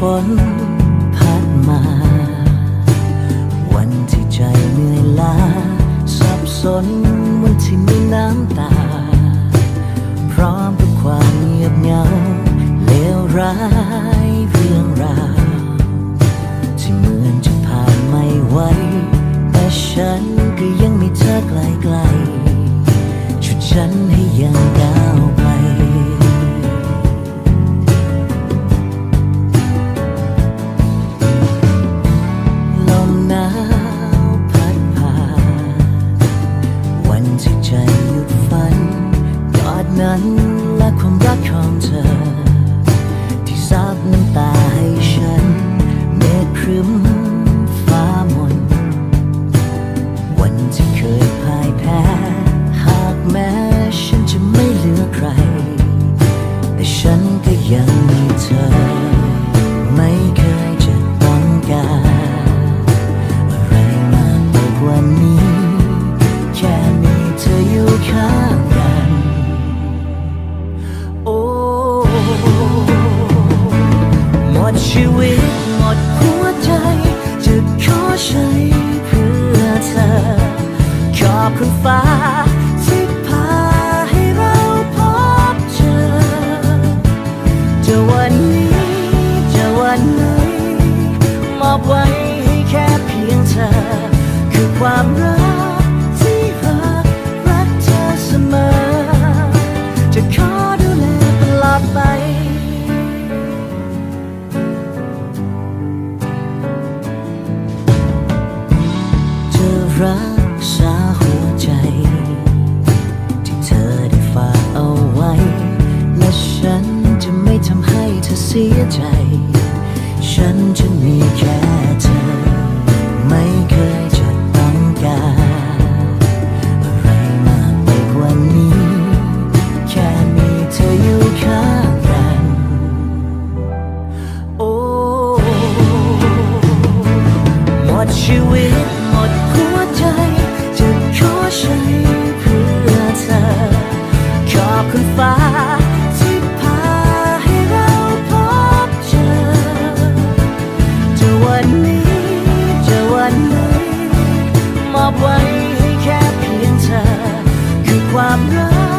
ฝนพัดมา วันที่ใจเหนื่อยล้าสับสนวันที่มีน้ำตา พร้อมกับความเงียบเหงาเลวร้ายเรื่องราวที่เหมือนจะผ่านไม่ไหวแต่ฉันก็ยังมีเธอไกลๆชุดฉันให้ยังก้ อดนั้ คุณฟ้าที่พาให้เราพบเจอจะวันนี้จะวันไหนมอบไว้ให้แค่เพียงเธอ คือความรักที่รัก ความรัก